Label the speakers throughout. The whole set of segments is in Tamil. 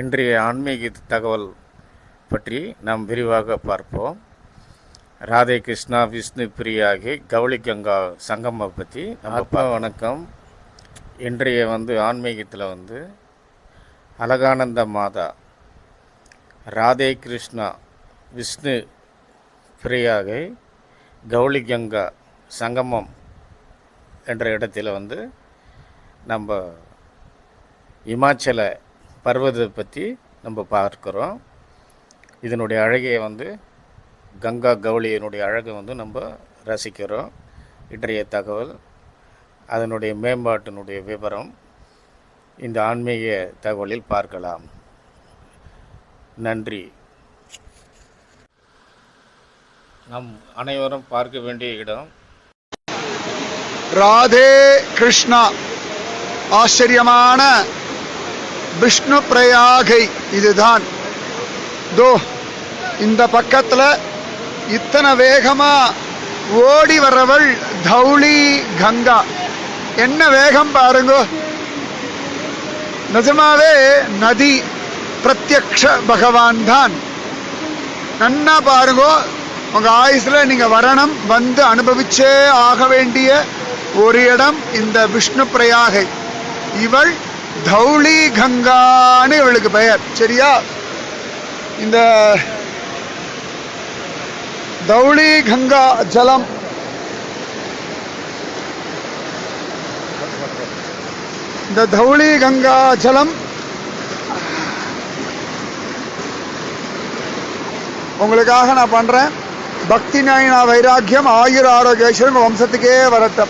Speaker 1: இன்றைய ஆன்மீக தகவல் பற்றி நாம் விரிவாக பார்ப்போம். ராதே கிருஷ்ணா விஷ்ணு பிரியாகி கௌளி கங்கா சங்கம பற்றி அப்பா. வணக்கம். இன்றைய வந்து ஆன்மீகத்தில் வந்து அழகானந்த மாதா ராதே கிருஷ்ணா விஷ்ணு பிரியாகை கௌளி கங்கா சங்கமம் என்ற இடத்துல வந்து நம்ம இமாச்சல பர்வதத்தை பற்றி நம்ம பார்க்குறோம். இதனுடைய அழகையை வந்து கங்கா கவுளியினுடைய அழகை வந்து நம்ம ரசிக்கிறோம். இன்றைய தகவல் அதனுடைய மேம்பாட்டினுடைய விவரம் இந்த ஆன்மீக தகவலில் பார்க்கலாம். நன்றி. நம் அனைவரும் பார்க்க வேண்டிய இடம்
Speaker 2: ராதே கிருஷ்ணா. ஆச்சரியமான விஷ்ணு பிரயாகை இதுதான். தோ இந்த பக்கத்தில் இத்தனை வேகமாக ஓடி வர்றவள் தௌளி கங்கா. என்ன வேகம் பாருங்க. நிஜமாவே நதி பிரத்யக்ஷ பகவான் தான். நன்னா பாருங்க உங்கள் ஆயுசுல நீங்கள் வரணும் வந்து அனுபவிச்சே ஆக வேண்டிய ஒரு இடம் இந்த விஷ்ணு பிரயாகை. இவள் தௌளி கங்கான்னு இவளுக்கு பெயர். சரியா? இந்த தௌளி கங்கா ஜலம். இந்த தௌளி கங்கா ஜலம். உங்களுக்காக நான் பண்றேன். பக்தி நாயினா வைராக்கியம் ஆயுர் ஆரோக்கியம் வம்சத்துக்கே வரட்டும்.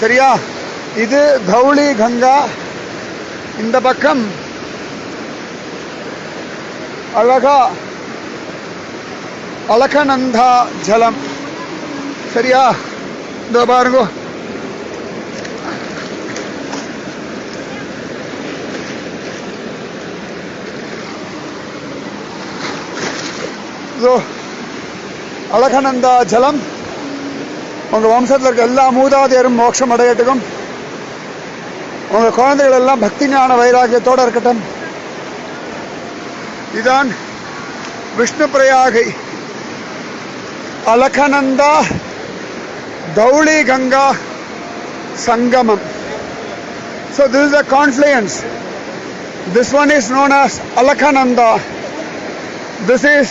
Speaker 2: சரியா? இது கௌளி கங்கா இந்த பக்கம் அழகா அழகநந்தா ஜலம். சரியா? இந்த பாருங்க. அழகநந்தா ஜலம். உங்க வம்சத்தில் இருக்க எல்லா மூதாதையரும் மோட்சம் அடையட்டுக்கும். உங்க குழந்தைகள் எல்லாம் பக்தி ஞான வைராகியத்தோட இருக்கட்டும் இதான் விஷ்ணு பிரயாகை அலகநந்தா தௌளி கங்கா சங்கமம் So this is a confluence. This one is known as Alakhananda. This is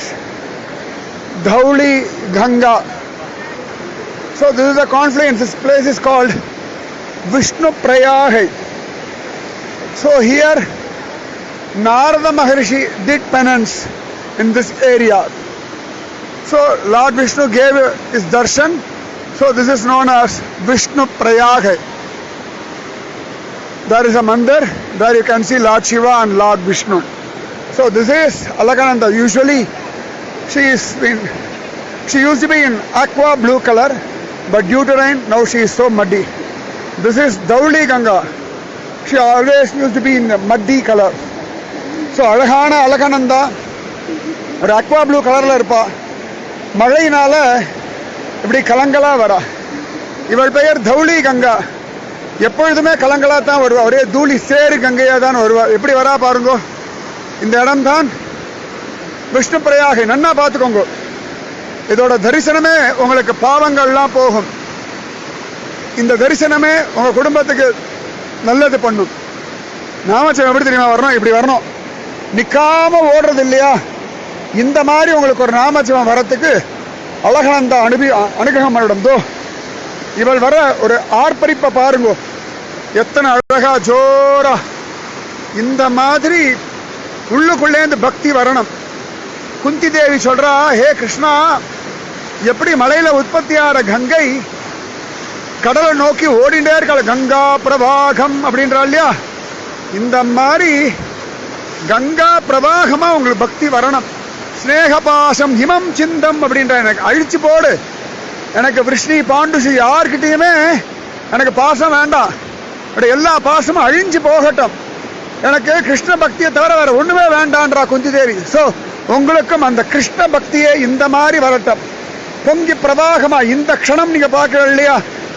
Speaker 2: Dhauli Ganga. So this is a confluence. This place is called Vishnu Prayagai. So here Narada Maharishi did penance in this area. So Lord Vishnu gave his darshan. So this is known as Vishnu Prayagai. There is a mandir. There you can see Lord Shiva and Lord Vishnu. So this is Alakananda. Usually she is in, she used to be in aqua blue color, but due to rain now she is so muddy. This is Dauli Ganga. She always used to be in muddy colour so அழகான அழகானந்தா. ஒரு அக்வா ப்ளூ கலரில் இருப்பா. மழையினால் இப்படி கலங்களாக வரா. இவள் பெயர் தௌளி கங்கா. எப்பொழுதுமே கலங்களாக தான் வருவா. ஒரே தூளி சேரு கங்கையாக தான் வருவா. எப்படி வரா பாருங்கோ. இந்த இடம் தான் விஷ்ணு பிரயாகை நன்னா பார்த்துக்கோங்க. இதோட தரிசனமே உங்களுக்கு பாவங்கள்லாம் போகும். இந்த தரிசனமே உங்கள் குடும்பத்துக்கு நல்லது பண்ணும். நாமச்சம் எப்படி தெரியுமா வரணும்? இப்படி வரணும். நிக்காம ஓடுறது இல்லையா? இந்த மாதிரி உங்களுக்கு ஒரு நாமஜபம் வரத்துக்கு அழகானந்த அனுபி அனுகிரகம் பண்ணிடந்தோ இவள் வர ஒரு ஆர்ப்பரிப்பை பாருங்க. எத்தனை அழகா ஜோரா. இந்த மாதிரி உள்ளுக்குள்ளேந்து பக்தி வரணும். குந்தி தேவி சொல்றா ஹே கிருஷ்ணா எப்படி மலையில உற்பத்தியாகிற கங்கை கடலை நோக்கி ஓடிண்டே இருக்காள் கங்கா பிரவாகம் அப்படின்றா இல்லையா இந்த மாதிரி கங்கா பிரவாகமாக உங்களுக்கு பக்தி வரணும். ஸ்னேகபாசம் பாசம் ஹிமம் சிந்தம் அப்படின்ற எனக்கு அழிச்சு போடு. எனக்கு விஷ்ணி பாண்டுசி யார்கிட்டயுமே எனக்கு பாசம் வேண்டாம். அப்படி எல்லா பாசமும் அழிஞ்சு போகட்டும். எனக்கு கிருஷ்ண பக்தியை தவிர வேற ஒன்றுமே வேண்டான்றா குந்தி தேவி ஸோ உங்களுக்கும் அந்த கிருஷ்ண பக்தியே இந்த மாதிரி வரட்டும். பொங்கி பிரவாகமா இந்த க்ஷணம் நீங்கள் பார்க்கல இல்லையா?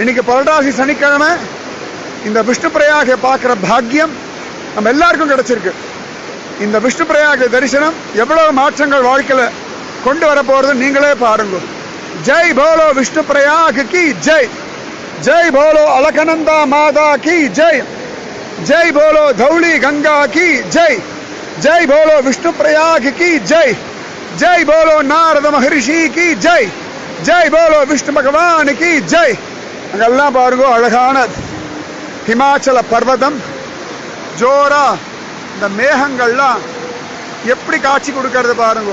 Speaker 2: இன்னைக்கு புரட்டாசி சனிக்கிழமை இந்த விஷ்ணு பிரயாகை பார்க்குற பாக்கியம் நம்ம எல்லாருக்கும் கிடைச்சிருக்கு. இந்த விஷ்ணு பிரயாக தரிசனம் எவ்வளவு மாற்றங்கள் வாழ்க்கையில் கொண்டு வர போகிறது நீங்களே பாருங்க. ஜெய் போலோ விஷ்ணு பிரயாக கி ஜெய். ஜெய் போலோ அலகநந்தா மாதா கி ஜெய். ஜெய் போலோ தௌளி கங்கா கி ஜெய். ஜெய் போலோ விஷ்ணு பிரயாக கி ஜெய். ஜெய் போலோ நாரத மகரிஷி கி ஜெய். ஜெய் போலோ விஷ்ணு பகவான் கி ஜெய். அங்கெல்லாம் பாருங்க அழகான ஹிமாச்சல பர்வதம். ஜோரா இந்த மேகங்கள்லாம் எப்படி காட்சி கொடுக்கறது பாருங்க.